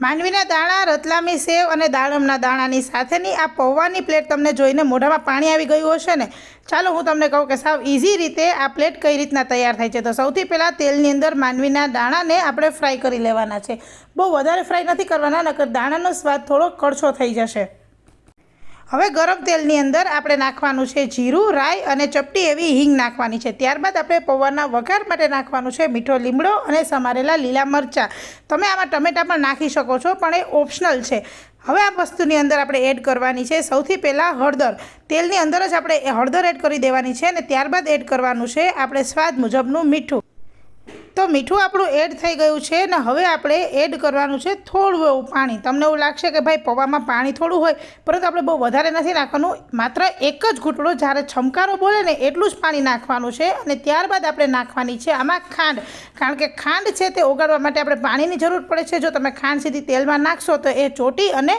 માંડવીના દાણા, રતલામી સેવ અને દાડમના દાણાની સાથેની આ પૌવાની પ્લેટ તમને જોઈને મોઢામાં પાણી આવી ગયું હશે ને? ચાલો હું તમને કહું કે સાવ ઇઝી રીતે આ પ્લેટ કઈ રીતના તૈયાર થાય છે. તો સૌથી પહેલાં તેલની અંદર માંડવીના દાણાને આપણે ફ્રાય કરી લેવાના છે. બહુ વધારે ફ્રાય નથી કરવાના, નકર દાણાનો સ્વાદ થોડો કડછો થઈ જશે. હવે ગરમ તેલની અંદર આપણે નાખવાનું છે જીરું, રાઈ અને ચપટી એવી હિંગ નાખવાની છે. ત્યારબાદ આપણે પૌવાના વઘાર માટે નાખવાનું છે મીઠો લીમડો અને સમારેલા લીલા મરચાં. તમે આમાં ટમેટાં પણ નાખી શકો છો, પણ એ ઓપ્શનલ છે. હવે આ વસ્તુની અંદર આપણે એડ કરવાની છે સૌથી પહેલાં હળદર. તેલની અંદર જ આપણે હળદર એડ કરી દેવાની છે અને ત્યારબાદ એડ કરવાનું છે આપણે સ્વાદ મુજબનું મીઠું. તો મીઠું આપણું એડ થઈ ગયું છે ને હવે આપણે એડ કરવાનું છે થોડું એવું પાણી. તમને એવું લાગશે કે ભાઈ પૌવામાં પાણી થોડું હોય, પરંતુ આપણે બહુ વધારે નથી નાખવાનું. માત્ર એક જ ઘૂંટડો જ્યારે છમકારો બોલે ને એટલું જ પાણી નાખવાનું છે અને ત્યારબાદ આપણે નાખવાની છે આમાં ખાંડ. કારણ કે ખાંડ છે તે ઓગાળવા માટે આપણે પાણીની જરૂર પડે છે. જો તમે ખાંડ સીધી તેલમાં નાખશો તો એ ચોટી અને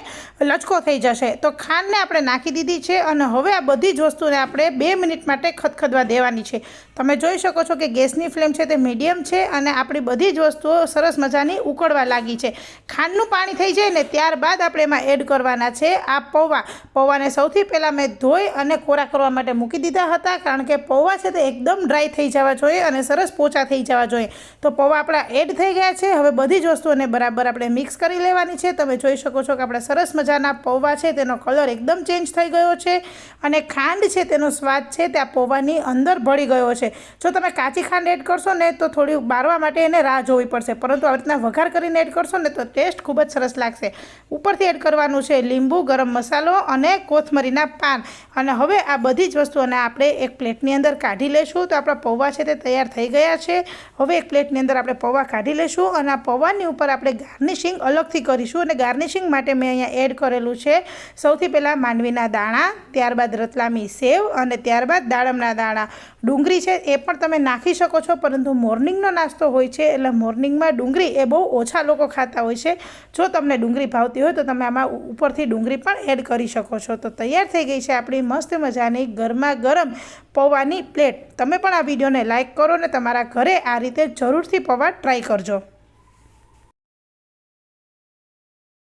લચકો થઈ જશે. તો ખાંડને આપણે નાખી દીધી છે અને હવે આ બધી જ વસ્તુને આપણે બે મિનિટ માટે ખદખદવા દેવાની છે. તમે જોઈ શકો છો કે ગેસની ફ્લેમ છે તે મીડિયમ છે અને આપણી બધી જ વસ્તુઓ સરસ મજાની ઉકળવા લાગી છે. ખાંડનું પાણી થઈ જાય ને ત્યારબાદ આપણે એમાં એડ કરવાના છે આ પૌવા. પૌવાને સૌથી પહેલાં મેં ધોઈ અને કોરા કરવા માટે મૂકી દીધા હતા કારણ કે પૌવા છે તે એકદમ ડ્રાય થઈ જવા જોઈએ અને સરસ પોચા થઈ જવા જોઈએ. તો પૌવા આપણા એડ થઈ ગયા છે. હવે બધી જ વસ્તુઓને બરાબર આપણે મિક્સ કરી લેવાની છે. તમે જોઈ શકો છો કે આપણા સરસ મજાના પૌવા છે તેનો કલર એકદમ ચેન્જ થઈ ગયો છે અને ખાંડ છે તેનો સ્વાદ છે તે આ પૌવાની અંદર ભળી ગયો છે. જો તમે કાચી ખાંડ એડ કરશો ને તો થોડી બારવા માટે એને રાહ જોવી પડશે. પરંતુ આવી રીતના વઘાર કરીને એડ કરશો ને તો ટેસ્ટ ખૂબ જ સરસ લાગશે. ઉપરથી એડ કરવાનું છે લીંબુ, ગરમ મસાલો અને કોથમરીના પાન. અને હવે આ બધી જ વસ્તુઓને આપણે એક પ્લેટની અંદર કાઢી લઈશું તો આપણા પૌવા છે તે તૈયાર થઈ ગયા છે. હવે એક પ્લેટની અંદર આપણે પૌવા કાઢી લઈશું અને આ પૌવાની ઉપર આપણે ગાર્નિશિંગ અલગથી કરીશું અને ગાર્નિશિંગ માટે મેં અહીંયા એડ કરેલું છે સૌથી પહેલાં માંડવીના દાણા, ત્યારબાદ રતલામી સેવ અને ત્યારબાદ દાડમના દાણા. ડુંગળી છે એ પણ તમે નાખી શકો છો, પરંતુ મોર્નિંગનો નાસ્તો હોય છે, એટલે મોર્નિંગમાં ડુંગળી એ બહુ ઓછા લોકો ખાતા હોય છે. જો તમને ડુંગળી ભાવતી હોય તો તમે આમાં ઉપરથી ડુંગળી પણ એડ કરી શકો છો. તો તૈયાર થઈ ગઈ છે આપણી મસ્ત મજાની ગરમા ગરમ પૌવાની પ્લેટ. તમે પણ આ વિડીયોને લાઇક કરો ને તમારા ઘરે આ રીતે જરૂરથી પૌવા ટ્રાય કરજો.